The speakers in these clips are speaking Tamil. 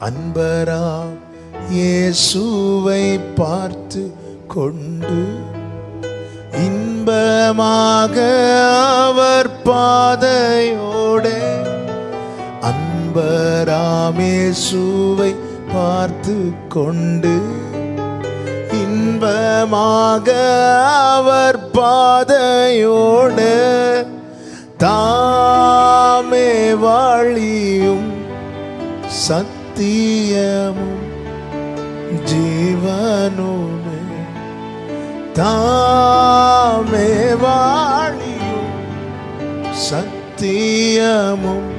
அன்பரா இயேசுவை பார்த்து கொண்டு இன்பமாக அவர் பாதையோட அன்பராமேசுவை பார்த்து கொண்டு இன்பமாக அவர் பாதையோடு தாமே வாழியும் சத் ஜீவனுமே தாமே வாழியும் சத்தியமும்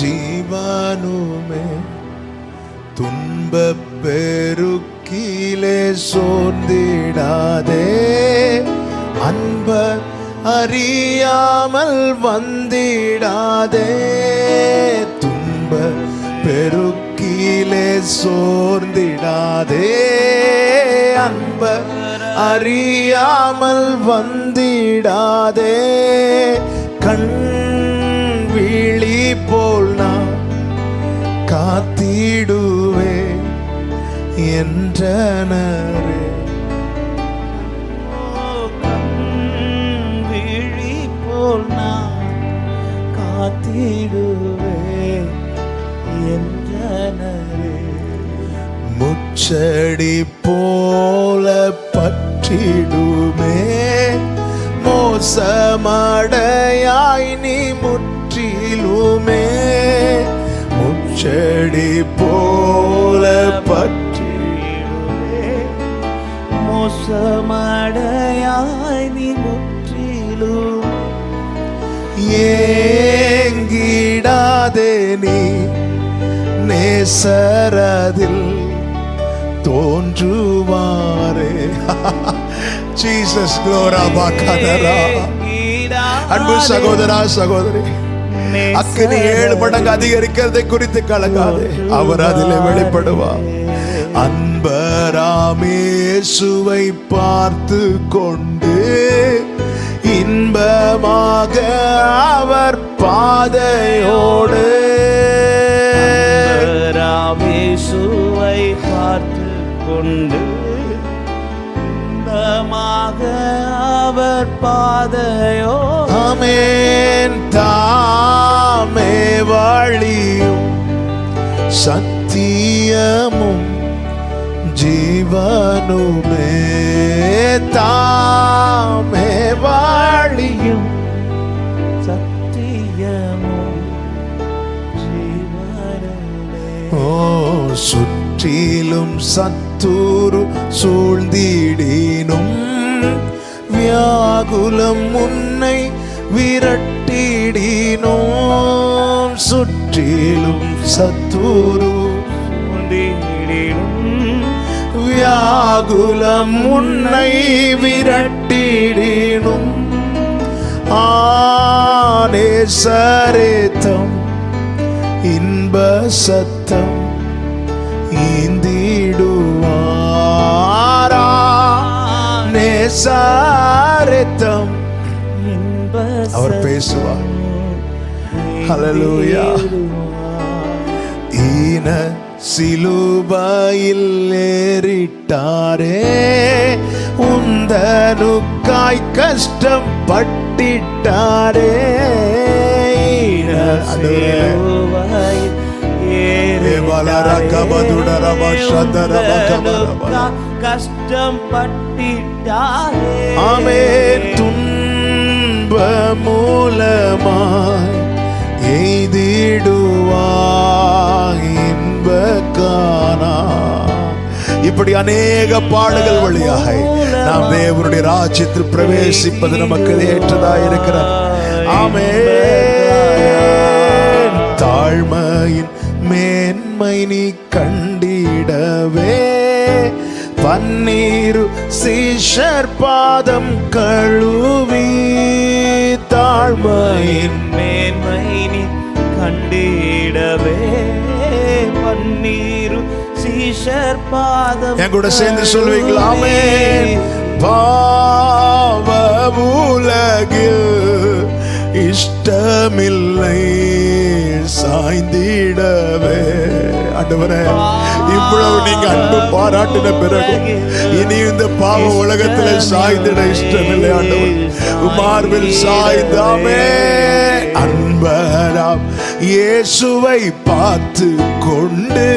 ஜீவனுமே துன்ப பெருக்கிலே சோர்ந்திடாதே அன்ப அறியாமல் வந்திடாதே துன்ப பெருக்கிலே சோர்ந்திடாதே. அன்ப அறியாமல் வந்திடாதே. கண் விழி போல் நான் காத்திடுவே என்றனரே. விழி போல் நான் காத்திடுவே. என்றனரே முச்சடி போல பற்றிடுமே. மோசமடையாய் நீ முற்றிலுமே. முச்சடி போல பற்றிடுமே. மோசமடையாய் நீ முற்றிலும். ஏங்கிடாதே நீ நேசரதில் தோன்றுவாரே. ஜீசஸ் க்ளோராபா கதரா அன்பு சகோதரா சகோதரி அக்கினி ஏழு மடங்கு அதிகரிக்கிறதை குறித்து கலங்காதே. அவர் அதில் வெளிப்படுவார் அன்பராமேசுவை பார்த்து கொண்டு இன்பமாக அவர் பாதையோடு இயேசுவை பார்த்து கொண்டு இன்பமாக அவர் பாதையோ ஆமென். தாமே வாழியும் சத்தியமும் ஜீவனுமே. தாமே வாழியும் சுற்றிலும் சத்தூரு சூழ்ந்திடினும் வியாகுலம் உன்னை விரட்டிடினோம். சுற்றிலும் சத்தூரு வியாகுலம் உன்னை விரட்டிடினும். ஆனே சரித்தம் இன்ப சத்தம் ஈந்திடுவாரா நேசாரித்தம் அவர் பேசுவார். ஹalleluya. ஈன சிலுவையில் ஏறிட்டாரே. உந்தனுக்காய் கஷ்டம் பட்டிட்டாரே. கஷ்டம் பட்டிட்டாரே ஆமே துன்ப மூலமாய் எய்திடுவாய் இன்ப காணா இப்படி அநேக பாடுகள் வழியாக நாம் தேவனுடைய ராஜ்யத்தில் பிரவேசிப்பது நமக்கு ஏற்றதாய் இருக்கிறார் ஆமே தாழ்மையின் மேன்மை நீ கண்டிடவே. பன்னீரு சீஷர் பாதம் கழுவி. தாழ்மையின் மேன்மை நீ கண்டிடவே. பன்னீரு சீஷர் பாதம் என் கூட சேர்ந்து சொல்வீங்களா? ஆமென். பாவ உலகில் இஷ்டமில்லை சாய்ந்திடவே. ஆண்டவரே இவ்வளவு நீங்க அன்பு பாராட்டின பிறகு இனி இந்த பாவ உலகத்துல சாய்ந்திட இஷ்டமில்லை ஆண்டவர். மார்பில் சாய்ந்தாமே அன்பராம் இயேசுவை பார்த்து கொண்டு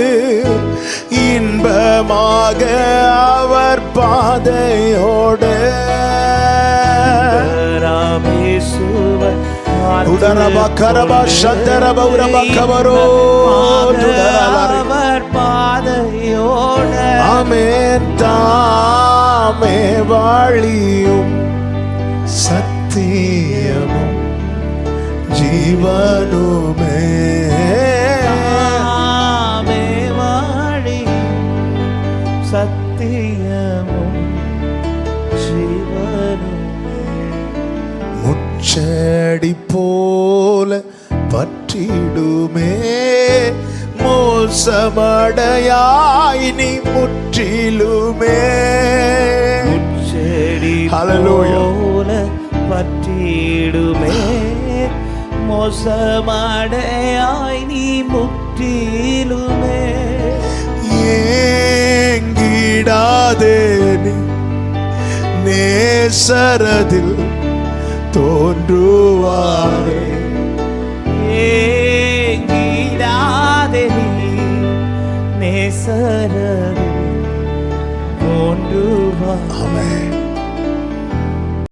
இன்பமாக அவர் பாதையோடு. அவர் பாதையோட ஆமென் தாமே வாழியும் சத்தியமும் ஜீவனுமே. சத்தியமும் ஜீவனுமே. முச்சடி போல பற்றிடுமே. மோசமடையாய் நீ முற்றிலுமே. செடி. போல பற்றிடுமே. மோசமடையாய் நீ முற்றிலுமே. ஏங்கிடாதே நேசரதில் தோன்றுவாரே ஏங்கிடாதே நேசரே.